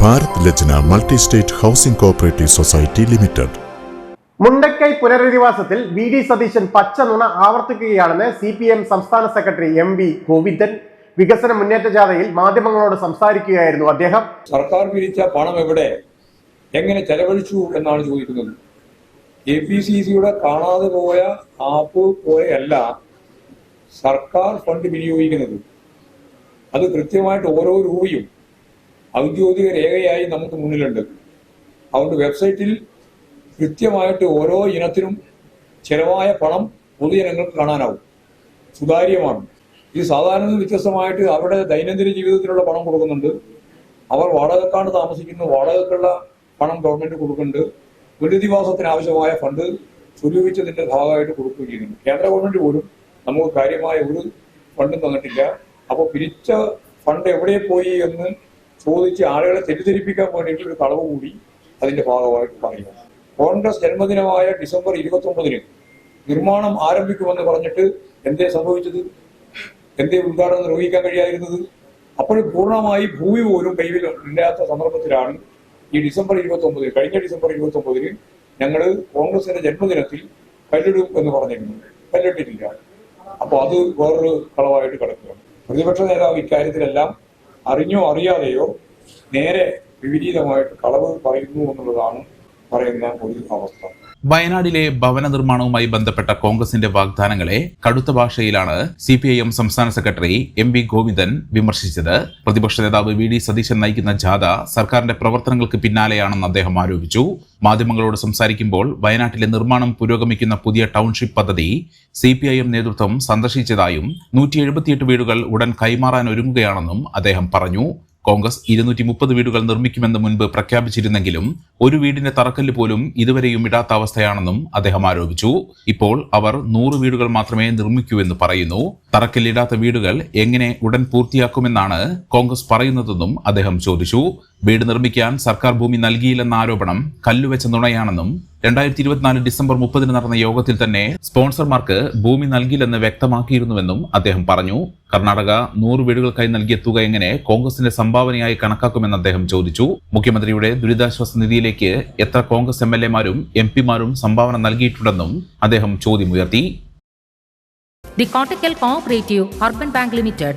Bharat Lajna multi state housing cooperative society limited. Mundakkai പുനരധിവാസത്തിൽ V D Satheesan പച്ച നുണ ആവർത്തിക്കുകയാണെന്ന് C P M സംസ്ഥാന secretary M V Govindan വികസന മുന്നേറ്റ ജാഥയിൽ മാധ്യമങ്ങളോട് സംസാരിക്കുകയായിരുന്നു അദ്ദേഹം. സർക്കാർ പിരിച്ച പണം എവിടെ? എങ്ങനെ ചെലവഴിച്ചു എന്നാണ് ചോദിക്കുന്നത്. എ പി സി സിയുടെ കാണാതെ പോയ ആപ്പ് പോലെയല്ല സർക്കാർ ഫണ്ട് വിനിയോഗിക്കുന്നത്. അത് കൃത്യമായിട്ട് ഓരോ രൂപയും ഔദ്യോഗിക രേഖയായി നമുക്ക് മുന്നിലുണ്ട്. അതുകൊണ്ട് വെബ്സൈറ്റിൽ കൃത്യമായിട്ട് ഓരോ ഇനത്തിനും ചെലവായ പണം പൊതുജനങ്ങൾക്ക് കാണാനാവും. സുതാര്യമാണ്. ഇത് സാധാരണ വ്യത്യസ്തമായിട്ട് അവരുടെ ദൈനംദിന ജീവിതത്തിലുള്ള പണം കൊടുക്കുന്നുണ്ട്. അവർ വാടകക്കാണ് താമസിക്കുന്നു. വാടകക്കുള്ള പണം ഗവൺമെന്റ് കൊടുക്കുന്നുണ്ട്. പുനരധിവാസത്തിന് ആവശ്യമായ ഫണ്ട് സ്വരൂപിച്ചതിന്റെ ഭാഗമായിട്ട് കൊടുക്കുകയും കേന്ദ്ര ഗവൺമെന്റ് പോലും നമുക്ക് കാര്യമായ ഒരു ഫണ്ടും തന്നിട്ടില്ല. അപ്പോൾ പിരിച്ച ഫണ്ട് എവിടെ പോയി എന്ന് ചോദിച്ച് ആളുകളെ തെറ്റിദ്ധരിപ്പിക്കാൻ വേണ്ടിയിട്ട് ഒരു കളവ് കൂടി അതിന്റെ ഭാഗമായിട്ട് പറയുക കോൺഗ്രസ് ജന്മദിനമായ ഡിസംബർ ഇരുപത്തി ഒമ്പതിന് നിർമ്മാണം ആരംഭിക്കുമെന്ന് പറഞ്ഞിട്ട് എന്തേ സംഭവിച്ചത്? എന്തേ ഉദ്ഘാടനം നിർവഹിക്കാൻ കഴിയായിരുന്നത് അപ്പോൾ പൂർണമായി ഭൂമി പോലും കയ്യിൽ ഇല്ലാത്ത സന്ദർഭത്തിലാണ് ഈ ഡിസംബർ ഇരുപത്തി ഒമ്പതിന് കഴിഞ്ഞ ഡിസംബർ ഇരുപത്തി ഒമ്പതിന് ഞങ്ങൾ കോൺഗ്രസിന്റെ ജന്മദിനത്തിൽ കല്ലിടും എന്ന് പറഞ്ഞിരുന്നു. കല്ലിട്ടിട്ടില്ല. അപ്പോൾ അത് വേറൊരു കളവായിട്ട് കിടക്കുകയാണ്. പ്രതിപക്ഷ നേതാവ് ഇക്കാര്യത്തിലെല്ലാം അറിഞ്ഞോ അറിയാതെയോ നേരെ വിപരീതമായിട്ട് കളവ് പറയുന്നു എന്നുള്ളതാണ് പറയുന്ന ഒരു അവസ്ഥ. വയനാടിലെ ഭവന നിർമ്മാണവുമായി ബന്ധപ്പെട്ട കോൺഗ്രസിന്റെ വാഗ്ദാനങ്ങളെ കടുത്ത ഭാഷയിലാണ് സി പി ഐ എം സംസ്ഥാന സെക്രട്ടറി എം വി ഗോവിന്ദൻ വിമർശിച്ചത്. പ്രതിപക്ഷ നേതാവ് വി ഡി സതീശൻ നയിക്കുന്ന ജാഥ സർക്കാരിന്റെ പ്രവർത്തനങ്ങൾക്ക് പിന്നാലെയാണെന്ന് അദ്ദേഹം ആരോപിച്ചു. മാധ്യമങ്ങളോട് സംസാരിക്കുമ്പോൾ വയനാട്ടിലെ നിർമ്മാണം പുരോഗമിക്കുന്ന പുതിയ ടൗൺഷിപ്പ് പദ്ധതി സി പി ഐ എം നേതൃത്വം സന്ദർശിച്ചതായും നൂറ്റി വീടുകൾ ഉടൻ കൈമാറാൻ ഒരുങ്ങുകയാണെന്നും അദ്ദേഹം പറഞ്ഞു. കോൺഗ്രസ് ഇരുന്നൂറ്റി മുപ്പത് വീടുകൾ നിർമ്മിക്കുമെന്ന് മുൻപ് പ്രഖ്യാപിച്ചിരുന്നെങ്കിലും ഒരു വീടിന്റെ തറക്കല്ല് പോലും ഇതുവരെയും ഇടാത്ത അവസ്ഥയാണെന്നും അദ്ദേഹം ആരോപിച്ചു. ഇപ്പോൾ അവർ നൂറ് വീടുകൾ മാത്രമേ നിർമ്മിക്കൂ എന്ന് പറയുന്നു. തറക്കല്ലിടാത്ത വീടുകൾ എങ്ങനെ ഉടൻ പൂർത്തിയാക്കുമെന്നാണ് കോൺഗ്രസ് പറയുന്നതെന്നും അദ്ദേഹം ചോദിച്ചു. വീട് നിർമ്മിക്കാൻ സർക്കാർ ഭൂമി നൽകിയില്ലെന്ന ആരോപണം കല്ലുവെച്ച നുണയാണെന്നും രണ്ടായിരത്തി ഇരുപത്തിനാല് ഡിസംബർ മുപ്പതിന് നടന്ന യോഗത്തിൽ തന്നെ സ്പോൺസർമാർക്ക് ഭൂമി നൽകില്ലെന്ന് വ്യക്തമാക്കിയിരുന്നുവെന്നും അദ്ദേഹം പറഞ്ഞു. കർണാടക നൂറ് വീടുകൾക്കായി നൽകിയ തുക എങ്ങനെ കോൺഗ്രസിന്റെ സംഭാവനയായി കണക്കാക്കുമെന്ന് അദ്ദേഹം ചോദിച്ചു. മുഖ്യമന്ത്രിയുടെ ദുരിതാശ്വാസ നിധിയിലേക്ക് എത്ര കോൺഗ്രസ് എം എൽ എമാരും എം പിമാരും സംഭാവന നൽകിയിട്ടുണ്ടെന്നും അദ്ദേഹം ചോദ്യമുയർത്തി. The Kottakkal cooperative bank Limited,